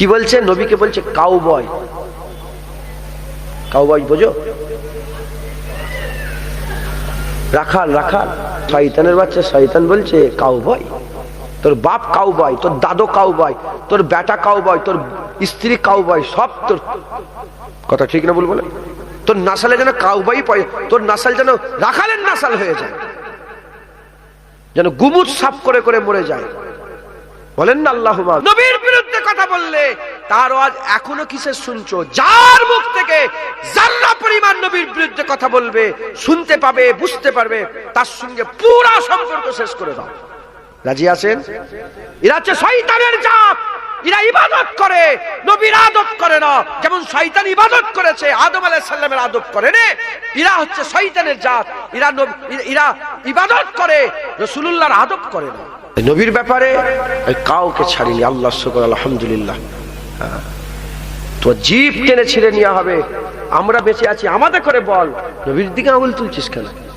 কি বলছে? নবীকে বলছে কাউ বয় কাউ বয় বোঝো? রাখাল রাখাল, শয়তানের বাচ্চা, শয়তান বলছে কাউ বয় তোর বাপ কাউ বয় তোর দাদু কাউ বয় তোর বেটা কাউ বয় তোর স্ত্রী কাউ বয় সব তোর কথা ঠিক না বলব না তোর নাসালে যেন কাউ বয় পায় তোর নাসাল যেন রাখালের নাসাল হয়ে যায়। যেন গুমুট সাফ করে করে মরে যায়। বলেন না আল্লাহ নবীর বললে, তার আজ এখনও কিসের শুনছো? যার মুখ থেকে জাল্লা পরিমাণ নবীর বিরুদ্ধে কথা বলবে, শুনতে পাবে, বুঝতে পারবে, তার সঙ্গে পুরা সম্পর্ক শেষ করে দাও। রাজি আছেন? এরা হচ্ছে শয়তানের জাত। এরা ইবাদত করে। নবীর আদব করে না। যেমন শয়তান ইবাদত করেছে, আদম আলাইহিস সালামের আদব করে রে এরা হচ্ছে শয়তানের জাত। এরা এরা ইবাদত করে, রাসূলুল্লাহর আদব করে না। নবীর ব্যাপারে কাউকে ছাড়িনি। আল্লাহ শুকর, আলহামদুলিল্লাহ। হ্যাঁ। তো জীব টেনে ছিঁড়ে নেওয়া হবে। আমরা বেঁচে আছি। আমাদের করে বল। নবীর দিকে আঙুল তুলছিস কেন?